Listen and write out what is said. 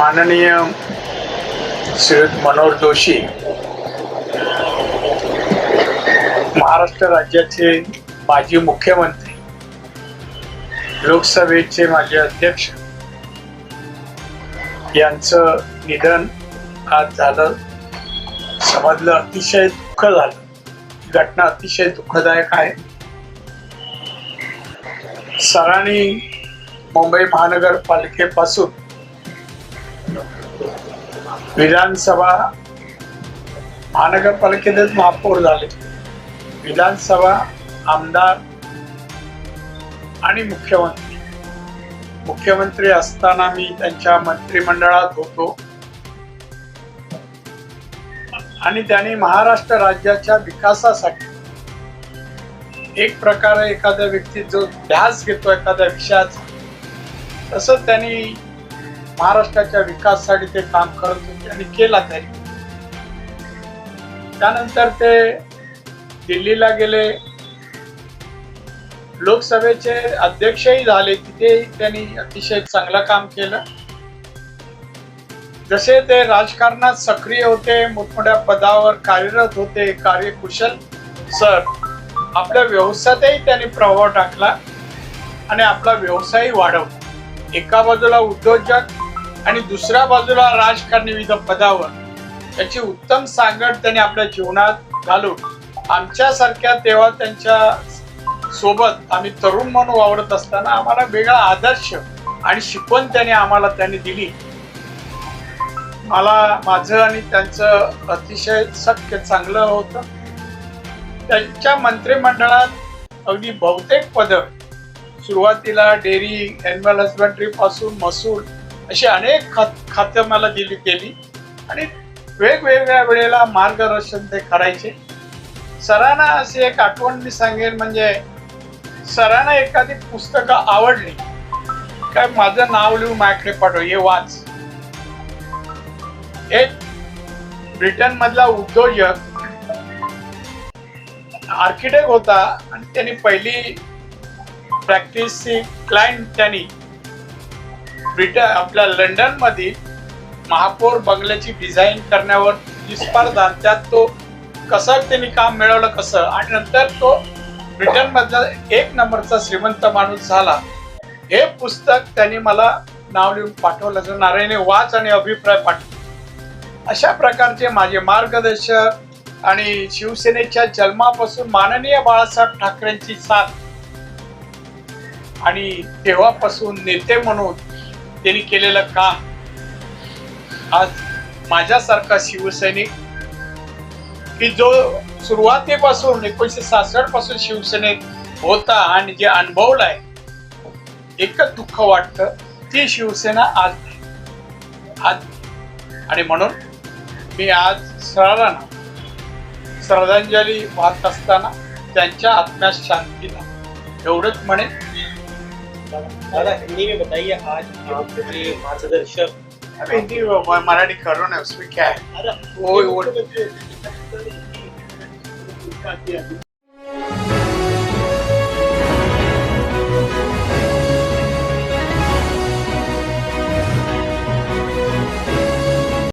माननीय श्रीयुत मनोहर जोशी महाराष्ट्र राज्याचे माजी मुख्यमंत्री लोकसभेचे माजी अध्यक्ष यांचं निधन आज झालं. समजलं अतिशय दुःख झालं. घटना अतिशय दुःखदायक आहे. सरांनी मुंबई महानगरपालिकेपासून विधानसभा महानगरपालिकेतच महापौर झाले. विधानसभा आमदार आणि मुख्यमंत्री. मुख्यमंत्री असताना मी त्यांच्या मंत्रिमंडळात होतो. आणि त्यांनी महाराष्ट्र राज्याच्या विकासासाठी एक प्रकारे एखाद्या व्यक्ती जो ध्यास घेतो एखाद्या विषयाचा तसंच त्यांनी महाराष्ट्राच्या विकासासाठी ते काम करत होते आणि केला त्यांनी त्यानंतर ते दिल्लीला गेले. लोकसभेचे अध्यक्षही झाले. तिथेही त्यांनी अतिशय चांगलं काम केलं. जसे ते राजकारणात सक्रिय होते मोठमोठ्या पदावर कार्यरत होते कार्यकुशल. सर आपल्या व्यवसायातही त्यांनी प्रभाव टाकला आणि आपला व्यवसायही वाढवला. एका बाजूला उद्योजक आणि दुसऱ्या बाजूला राजकारणी विविध पदावर. याची उत्तम सांगड त्यांनी आपल्या जीवनात घालून आमच्यासारख्या तेव्हा त्यांच्यासोबत आम्ही तरुण म्हणून वावरत असताना आम्हाला वेगळा आदर्श आणि शिकवण त्यांनी आम्हाला त्यांनी दिली. मला माझं आणि त्यांचं अतिशय सख्य चांगलं होतं. त्यांच्या मंत्रिमंडळात अगदी बहुतेक पद सुरुवातीला डेअरी अॅनिमल हजबंड्री पासून महसूल अशी अनेक खात खातं मला दिली गेली आणि वेगवेगळ्या वेळेला मार्गदर्शन ते करायचे. सरांना अशी एक आठवण मी सांगेन म्हणजे सरांना एखादी पुस्तकं आवडली. काय माझं नाव लिहून माझ्याकडे पाठव हे वाच. एक ब्रिटन मधला उद्योजक आर्किटेक्ट होता. आणि त्यांनी पहिली प्रॅक्टिसची क्लायंट त्यांनी ब्रिटन आपल्या लंडनमध्ये महापौर बंगल्याची डिझाईन करण्यावर ती स्पर्धा त्यात तो कसं त्यांनी काम मिळवलं कसं? आणि नंतर तो ब्रिटन मधला एक नंबरचा श्रीमंत माणूस झाला. हे पुस्तक त्यांनी मला नाव लिहून पाठवलं तर नारायणे वाच आणि अभिप्राय पाठव अशा प्रकारचे माझे मार्गदर्शक आणि शिवसेनेच्या जन्मापासून माननीय बाळासाहेब ठाकरेंची साथ आणि तेव्हापासून नेते म्हणून त्यांनी केलेलं काम. आज माझ्यासारखा शिवसैनिक की जो सुरुवातीपासून एकोणीशे सासष्टपासून शिवसेनेत होता आणि जे अनुभवलाय एकच दुःख वाटतं ती शिवसेना आज आज आणि म्हणून मी आज सरांना श्रद्धांजली वाहत असताना त्यांच्या आत्म्यास शांतीला एवढंच म्हणेन. दादा हिंदी में बताइए आज आपके मार्गदर्शक। अब हिंदी म- मराठी करो ना उसमें क्या है? वो- वो